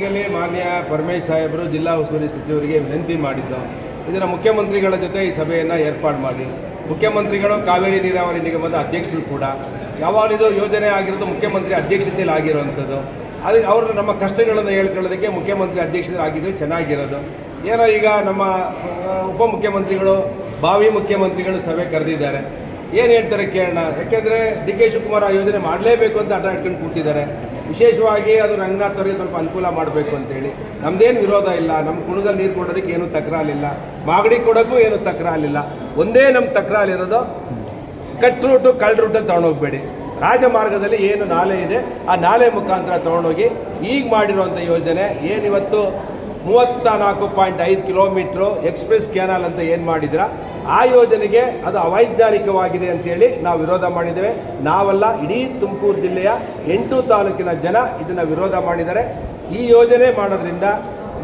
ಮಾನ್ಯ ಪರಮೇಶ್ ಸಾಹೇಬರು ಜಿಲ್ಲಾ ಉಸ್ತುವಾರಿ ಸಚಿವರಿಗೆ ವಿನಂತಿ ಮಾಡಿದ್ದು, ಇದನ್ನು ಮುಖ್ಯಮಂತ್ರಿಗಳ ಜೊತೆ ಈ ಸಭೆಯನ್ನು ಏರ್ಪಾಡು ಮಾಡಿ. ಮುಖ್ಯಮಂತ್ರಿಗಳು ಕಾವೇರಿ ನೀರಾವರಿ ನಿಗಮದ ಅಧ್ಯಕ್ಷರು ಕೂಡ ಯಾವಾಗಲಿದು ಯೋಜನೆ ಆಗಿರೋದು ಮುಖ್ಯಮಂತ್ರಿ ಅಧ್ಯಕ್ಷತೆಯಲ್ಲಿ ಆಗಿರುವಂಥದ್ದು. ಅದು ಅವರು ನಮ್ಮ ಕಷ್ಟಗಳನ್ನು ಹೇಳ್ಕೊಳ್ಳೋದಕ್ಕೆ ಮುಖ್ಯಮಂತ್ರಿ ಅಧ್ಯಕ್ಷರು ಆಗಿದ್ರೆ ಚೆನ್ನಾಗಿರೋದು. ಏನೋ ಈಗ ನಮ್ಮ ಉಪಮುಖ್ಯಮಂತ್ರಿಗಳು ಭಾವಿ ಮುಖ್ಯಮಂತ್ರಿಗಳು ಸಭೆ ಕರೆದಿದ್ದಾರೆ. ಏನು ಹೇಳ್ತಾರೆ ಕೇಳೋಣ ಯಾಕೆಂದರೆ ಡಿ ಕೆ ಶಿವಕುಮಾರ್ ಯೋಜನೆ ಮಾಡಲೇಬೇಕು ಅಂತ ಅಡ್ಡಾಡ್ಕೊಂಡು ಕೂತಿದ್ದಾರೆ. ವಿಶೇಷವಾಗಿ ಅದು ರಂಗನಾಥ್ ಅವರಿಗೆ ಸ್ವಲ್ಪ ಅನುಕೂಲ ಮಾಡಬೇಕು ಅಂತೇಳಿ. ನಮ್ಮದೇನು ವಿರೋಧ ಇಲ್ಲ. ನಮ್ಮ ಕುಣದಲ್ಲಿ ನೀರು ಕೊಡೋದಕ್ಕೆ ಏನೂ ತಕರಾಲಿಲ್ಲ ಮಾಗಡಿ ಕೊಡೋಕ್ಕೂ ಏನು ತಕರಾಲಿಲ್ಲ ಒಂದೇ ನಮ್ಮ ತಕರಾಲಿರೋದು ಕಟ್ ರೂಟು, ಕಳ್ಳ ರೂಟಲ್ಲಿ ತೊಗೊಂಡೋಗ್ಬೇಡಿ. ರಾಜಮಾರ್ಗದಲ್ಲಿ ಏನು ನಾಲೆ ಇದೆ, ಆ ನಾಲೆ ಮುಖಾಂತರ ತೊಗೊಂಡೋಗಿ ಈಗ ಮಾಡಿರುವಂಥ ಯೋಜನೆ ಏನಿವತ್ತು? ಮೂವತ್ತ ನಾಲ್ಕು ಪಾಯಿಂಟ್ ಐದು ಕಿಲೋಮೀಟ್ರು ಎಕ್ಸ್ಪ್ರೆಸ್ ಕ್ಯಾನಲ್ ಅಂತ ಏನು ಮಾಡಿದ್ರ ಆ ಯೋಜನೆಗೆ ಅದು ಅವೈಜ್ಞಾನಿಕವಾಗಿದೆ ಅಂತೇಳಿ ನಾವು ವಿರೋಧ ಮಾಡಿದ್ದೇವೆ. ನಾವಲ್ಲ, ಇಡೀ ತುಮಕೂರು ಜಿಲ್ಲೆಯ ಎಂಟು ತಾಲೂಕಿನ ಜನ ಇದನ್ನು ವಿರೋಧ ಮಾಡಿದ್ದಾರೆ. ಈ ಯೋಜನೆ ಮಾಡೋದ್ರಿಂದ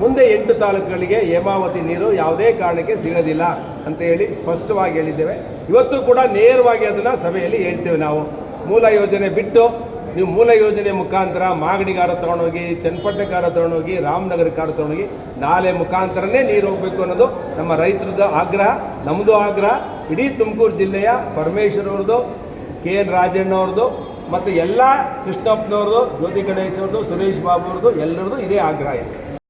ಮುಂದೆ ಎಂಟು ತಾಲೂಕುಗಳಿಗೆ ಹೇಮಾವತಿ ನೀರು ಯಾವುದೇ ಕಾರಣಕ್ಕೆ ಸಿಗೋದಿಲ್ಲ ಅಂತ ಹೇಳಿ ಸ್ಪಷ್ಟವಾಗಿ ಹೇಳಿದ್ದೇವೆ. ಇವತ್ತು ಕೂಡ ನೇರವಾಗಿ ಅದನ್ನು ಸಭೆಯಲ್ಲಿ ಹೇಳ್ತೇವೆ ನಾವು. ಮೂಲ ಯೋಜನೆ ಬಿಟ್ಟು ನೀವು ಮೂಲ ಯೋಜನೆ ಮುಖಾಂತರ ಮಾಗಡಿ ಕಾರ ತೊಗೊಂಡೋಗಿ ತಗೊಂಡೋಗಿ ತೊಗೊಂಡೋಗಿ ರಾಮನಗರಕಾರ ತೊಗೊಂಡೋಗಿ ನಾಲೆ ಮುಖಾಂತರನೇ ನೀರು ಹೋಗಬೇಕು ಅನ್ನೋದು ನಮ್ಮ ರೈತರದ್ದು ಆಗ್ರಹ. ನಮ್ಮದು ಆಗ್ರಹ. ಇಡೀ ತುಮಕೂರು ಜಿಲ್ಲೆಯ ಪರಮೇಶ್ವರ್ ಅವ್ರದ್ದು ಕೆ ಎನ್ ರಾಜಣ್ಣವ್ರದ್ದು ಮತ್ತು ಎಲ್ಲ ಕೃಷ್ಣಪ್ಪನವ್ರದ್ದು, ಜ್ಯೋತಿ ಗಣೇಶ್ ಅವ್ರದ್ದು ಸುರೇಶ್ ಬಾಬು ಅವ್ರದ್ದು ಎಲ್ಲರದ್ದು ಇದೇ ಆಗ್ರಹ ಇದೆ.